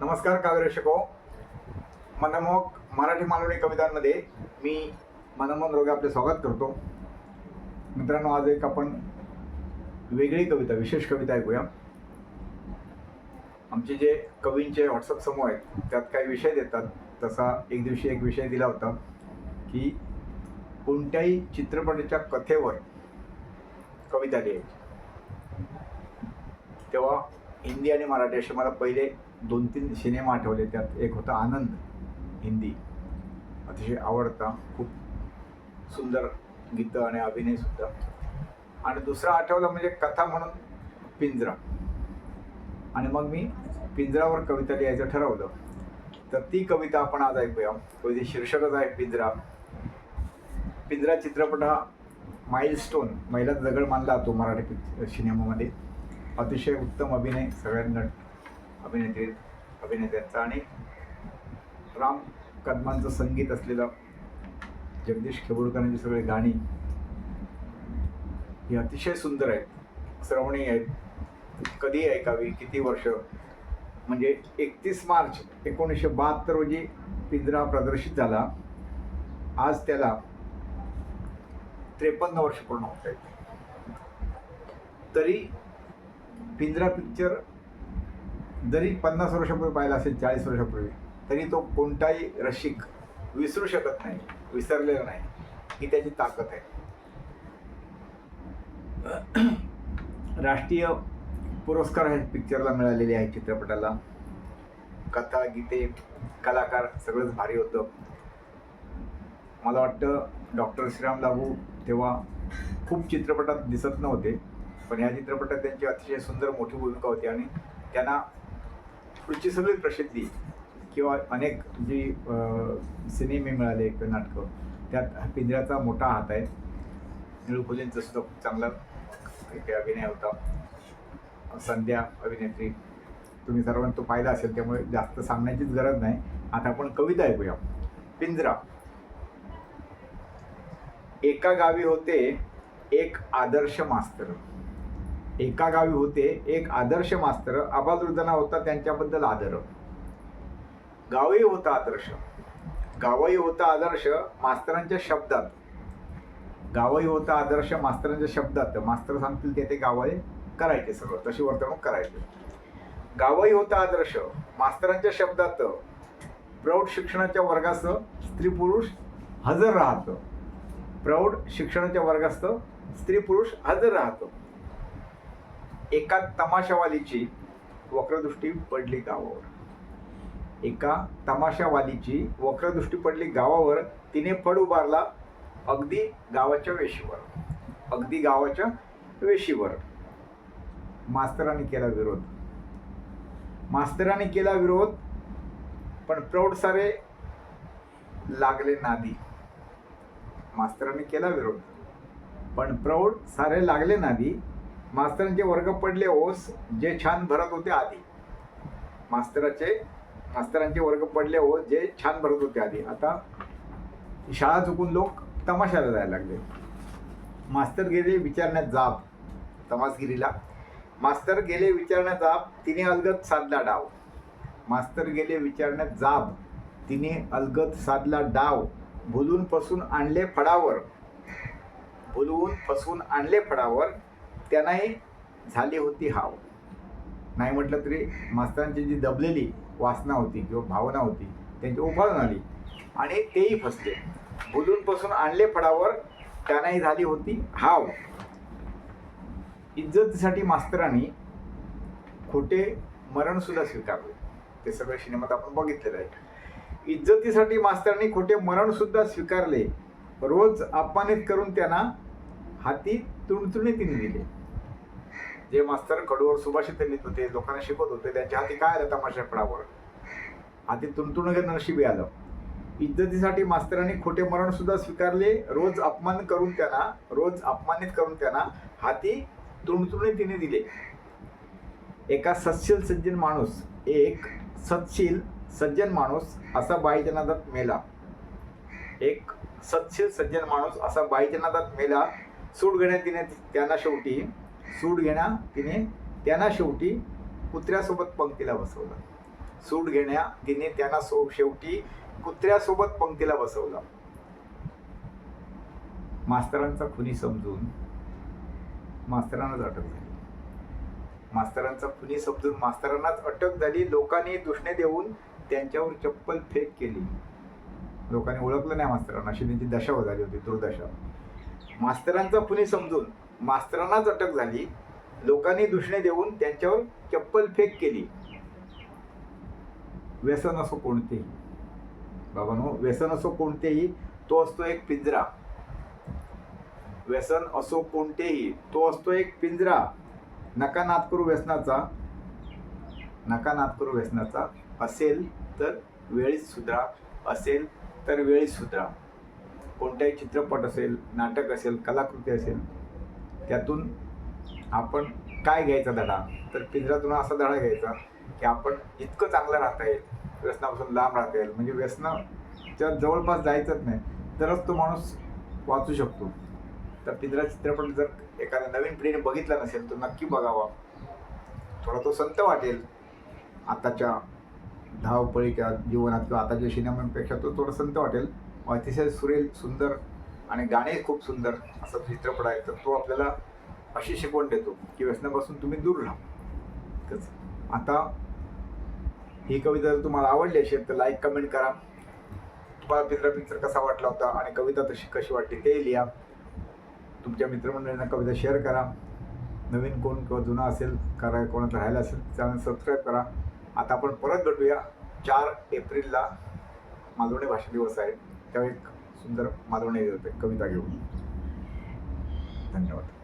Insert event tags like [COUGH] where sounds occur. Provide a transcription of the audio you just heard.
नमस्कार काव्यरक्षको मनमोहक मराठी मालवणी कवितांमध्ये मी मनमोहन रोगे आपले स्वागत करतो. मित्रांनो आज एक आपण वेगळी कविता विशेष कविता ऐकूया. आमचे जे कवींचे व्हॉट्सअप समूह आहेत त्यात काही विषय देतात. तसा एक दिवशी एक विषय दिला होता की कोणत्याही चित्रपटाच्या कथेवर कविता लिहायची. तेव्हा हिंदी आणि मराठी असे मला पहिले दोन तीन सिनेमा आठवले. त्यात एक होता आनंद हिंदी. अतिशय आवडता खूप सुंदर गीतं आणि अभिनयसुद्धा आणि दुसरा आठवला म्हणजे कथा म्हणून पिंजरा. आणि मग मी पिंजरावर कविता लिहायचं ठरवलं. तर ती कविता आपण आज ऐकूया. कविते शीर्षकच आहे पिंजरा. पिंजरा चित्रपट हा माइलस्टोन महिला दगड मानला जातो मराठी पिक्च सिनेमामध्ये. अतिशय उत्तम अभिनय सगळ्यांना अभिनेत्री अभिनेत्यांचा आणि राम कदमांचं संगीत असलेलं जगदीश खेबुडकरांची सगळी गाणी ही अतिशय सुंदर आहेत श्रवणीय आहेत. कधी ऐकावी किती वर्ष? म्हणजे एकतीस मार्च एकोणीसशे बहात्तर रोजी पिंजरा प्रदर्शित झाला. आज त्याला त्रेपन्न वर्ष पूर्ण होत आहेत. तरी पिंजरा पिक्चर जरी पन्नास वर्षापूर्वी पाहिला असेल चाळीस वर्षापूर्वी तरी तो कोणताही रसिक विसरू शकत नाही विसरलेला नाही. ही त्याची ताकद आहे. [CLEARS THROAT] राष्ट्रीय पुरस्कार ह्या पिक्चरला मिळालेले आहे चित्रपटाला. कथा गीते कलाकार सगळंच भारी होतं. मला वाटतं डॉक्टर श्रीराम लागू तेव्हा खूप चित्रपटात दिसत नव्हते पण या चित्रपटात त्यांची अतिशय सुंदर मोठी भूमिका होती आणि त्यांना पुढची सगळी प्रसिद्धी किंवा अनेक जी सिनेमे मिळाले किंवा नाटकं त्यात पिंजऱ्याचा मोठा हात आहे. निळफुलेंचं सुद्धा खूप चांगला अभिनय होता. संध्या अभिनेत्री तुम्ही सर्वांनी तो पाहिला असेल त्यामुळे जास्त सांगण्याचीच गरज नाही. आता आपण कविता ऐकूया. पिंजरा. एका गावी होते एक आदर्श मास्तर. एका गावी होते. एक आदर्श मास्तर आबालवृद्धना होता त्यांच्याबद्दल आदर. गावही होता आदर्श. गावही होता आदर्श मास्तरांच्या शब्दात. गावही होता आदर्श मास्तरांच्या शब्दात. मास्तर सांगतील ते ते गावही करायचे सगळं तशी वर्तणूक करायची. गावही होता आदर्श मास्तरांच्या शब्दात. प्रौढ शिक्षणाच्या वर्गास स्त्री पुरुष हजर राहतं. प्रौढ शिक्षणाच्या वर्गास्त स्त्री पुरुष हजर राहतो. एका तमाशावालीची वक्रदृष्टी पडली गावावर. एका तमाशावालीची वक्रदृष्टी पडली गावावर तिने फड उभारला अगदी गावाच्या वेशीवर. अगदी गावाच्या वेशीवर. मास्तराने केला विरोध. मास्तराने केला विरोध पण प्रौढ सारे लागले नादी. मास्तराने केला विरोध पण प्रौढ सारे लागले नादी मास्तरांचे वर्ग पडले ओस जे छान भरत होते आधी. मास्तराचे मास्तरांचे वर्ग पडले ओस जे छान भरत होते आधी. आता शाळा चुकून लोक तमाशाला जायला लागले. मास्तर गेले विचारण्यात जाब. तमासगिरीला. मास्तर गेले विचारण्यात जाब तिने अलगत साधला डाव. मास्तर गेले विचारण्यात जाब तिने अलगत साधला डाव. भुलून फसून आणले फडावर भुलवून फसून आणले फडावर त्यांनाही झाली होती हाव. नाही म्हटलं तरी मास्तरांची जी दबलेली वासना होती किंवा भावना होती त्यांची उफाळून आली. आणि तेही फसले. बुलूनपासून आणले फळावर त्यांनाही झाली होती हाव. इज्जतीसाठी मास्तरांनी खोटे मरणसुद्धा स्वीकारले. ते सगळं सिनेमात आपण बघितलेलं आहे. इज्जतीसाठी मास्तरांनी खोटे मरणसुद्धा स्वीकारले. रोज अपमानित करून त्यांना हाती तुणतुणी तिने दिले जे मास्तर कडूवर सुभाषित लिहित होते लोकांना शिकवत होते त्यांच्या हाती काय आलं तमाशा हाती तुणतुण घेणं नशिबी आलं. इज्जतीसाठी मास्तरांनी खोटे मरण सुद्धा स्वीकारले रोज अपमान करून त्यांना रोज अपमानित करून त्यांना हाती तुणतुणे तिने दिले. एका सत्शील सज्जन माणूस एक सत्शील सज्जन माणूस असा बाईजनादात मेला. एक सत्शील सज्जन माणूस असा बाईजनादात मेला. सूट घेण्यात तिने त्यांना शेवटी सूड घेण्या तिने. त्यांना शेवटी कुत्र्यासोबत पंक्तीला बसवलं. सूट घेण्या तिने त्यांना सो शेवटी कुत्र्यासोबत पंक्तीला बसवलं. मास्तरांचा खुनी समजून मास्तरांनाच अटक झाली. मास्तरांचा खुनी समजून मास्तरांनाच अटक झाली. लोकांनी दुष्णे देऊन त्यांच्यावर चप्पल फेक केली. लोकांनी ओळखलं नाही मास्तरांना. अशी त्यांची दशा झाली होती दुर्दशा. मास्तरांचा खुनी समजून मास्तरांनाच अटक झाली. लोकांनी दुष्णे देऊन त्यांच्यावर चप्पल फेक केली. व्यसन असो कोणतेही. बाबांनो व्यसन असो कोणतेही तो असतो एक पिंजरा. व्यसन असो कोणतेही तो असतो एक पिंजरा. नका नाद करू व्यसनाचा. नका नाद करू व्यसनाचा. असेल तर वेळीच सुधरा. असेल तर वेळीच सुधरा. कोणताही चित्रपट असेल नाटक असेल कलाकृती असेल त्यातून आपण काय घ्यायचा धडा? तर पिंजऱ्यातून असा धडा घ्यायचा की आपण इतकं चांगलं राहता येईल. व्यसनापासून लांब राहता येईल. म्हणजे व्यसनाच्या जवळपास जायचंच नाही. तरच तो माणूस वाचू शकतो. तर पिंजरा चित्रपट जर एखाद्या नवीन पिढीने बघितला नसेल तर नक्की बघावा. थोडा तो संत वाटेल. आताच्या धावपळीच्या जीवनात किंवा आताच्या सिनेमांपेक्षा तो थोडा संत वाटेल. अतिशय सुरेल सुंदर आणि गाणे खूप सुंदर असा चित्रपट आहे तर तो आपल्याला अशी शिकवण देतो की व्यसनापासून तुम्ही दूर राहा. इतकंच. आता ही कविता जर तुम्हाला आवडली असेल तर लाईक कमेंट करा. तुम्हाला पित्र पिक्चर कसा वाटला होता आणि कविता तशी कशी वाटली ते लिहा. तुमच्या मित्रमंडळींना कविता शेअर करा. नवीन कोण किंवा जुना असेल करा कोणाचं राहिलं असेल चॅनल सबस्क्राईब करा. आता आपण परत भेटूया. चार एप्रिलला मालवणी भाषा दिवस आहे. त्यावेळी सुंदर मालवणी कविता घेऊन. धन्यवाद.